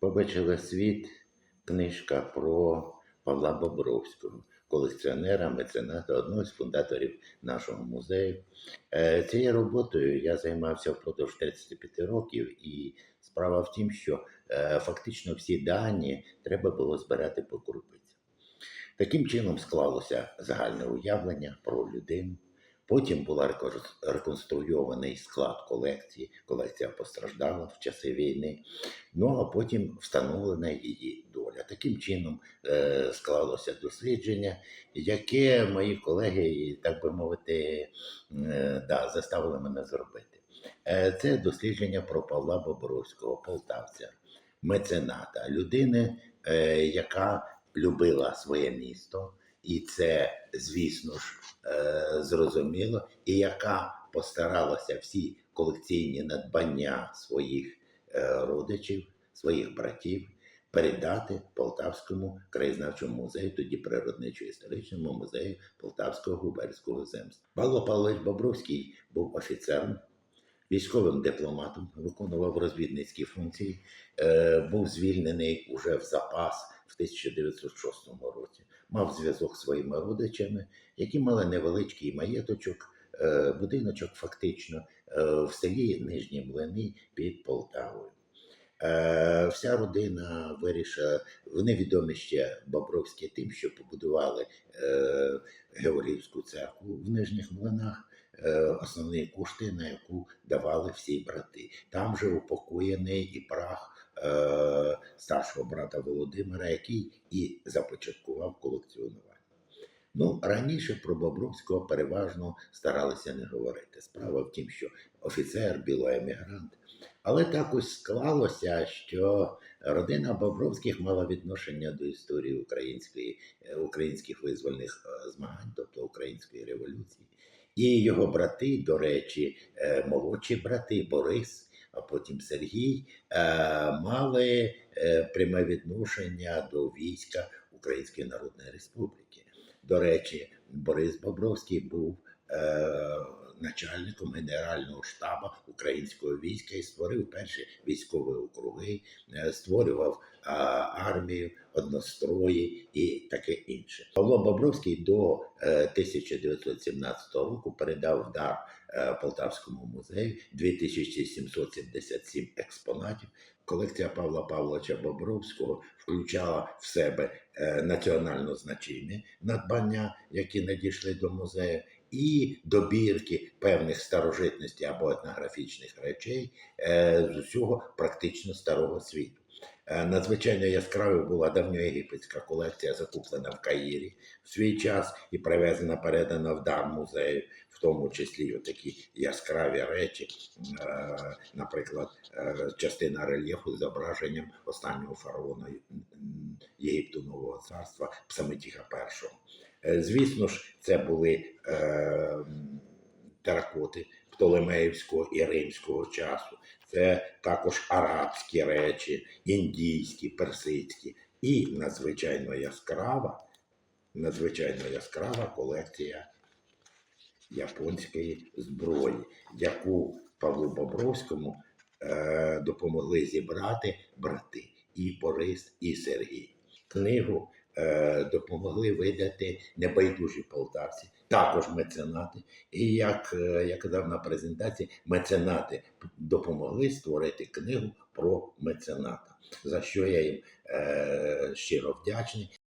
побачила світ книжка про Павла Бобровського, колекціонера, мецената, одного з фундаторів нашого музею. Е, Цією роботою я займався впродовж 35 років, і справа в тім, що е, фактично всі дані треба було збирати по крупицях. Таким чином склалося загальне уявлення про людину. Потім була реконструйований склад колекції. Колекція постраждала в часи війни. Ну а потім встановлена її доля. Таким чином е, склалося дослідження, яке мої колеги, так би мовити, е, да, заставили мене зробити. Е, це дослідження про Павла Бобровського, полтавця, мецената, людини, яка любила своє місто, і це, звісно ж, е, зрозуміло, і яка постаралася всі колекційні надбання своїх е, родичів, своїх братів передати Полтавському краєзнавчому музею, тоді природничо-історичному музею Полтавського губернського земства. Павло Павлович Бобровський був офіцером, військовим дипломатом, виконував розвідницькі функції, е, був звільнений уже в запас в 1906 році. Мав зв'язок з своїми родичами, які мали невеличкий маєточок, е, будиночок фактично е, в селі Нижні Млини під Полтавою. Е, Вся родина вирішила, вони відомі ще Бобровські тим, що побудували Георгіївську церкву в Нижніх Млинах, основні кошти, на яку давали всі брати. Там же упокоєний і прах е, старшого брата Володимира, який і започаткував колекціонування. Ну, раніше про Бобровського переважно старалися не говорити. Справа в тім, що офіцер, білоемігрант. Але так ось склалося, що родина Бобровських мала відношення до історії української, е, українських визвольних е, змагань, тобто української революції. І його брати, до речі, е, молодші брати Борис, а потім Сергій, е, мали е, пряме відношення до війська Української Народної Республіки. До речі, Борис Бобровський був е, начальником Генерального штабу українського війська і створив перші військові округи, створював армію, однострої і таке інше. Павло Бобровський до е, 1917 року передав дар Полтавському музею 2777 експонатів. Колекція Павла Павловича Бобровського включала в себе е, національно значні надбання, які надійшли до музею, і добірки певних старожитностей або етнографічних речей е, з усього практично старого світу. Е, Надзвичайно яскравою була давньоєгипетська колекція, закуплена в Каїрі в свій час і привезена, передана в дар музею, в тому числі такі яскраві речі, е, наприклад, е, частина рельєфу з зображенням останнього фараона Єгипту Нового царства Псаметіха І. Звісно ж, це були теракоти Птолемеївського і римського часу. Це також арабські речі, індійські, персидські і надзвичайно яскрава, надзвичайно яскрава колекція японської зброї, яку Павлу Бобровському е, допомогли зібрати брати і Борис, і Сергій. Книгу е, допомогли видати небайдужі полтавці, також меценати. І як е, я казав на презентації, меценати допомогли створити книгу про мецената, за що я їм е, щиро вдячний.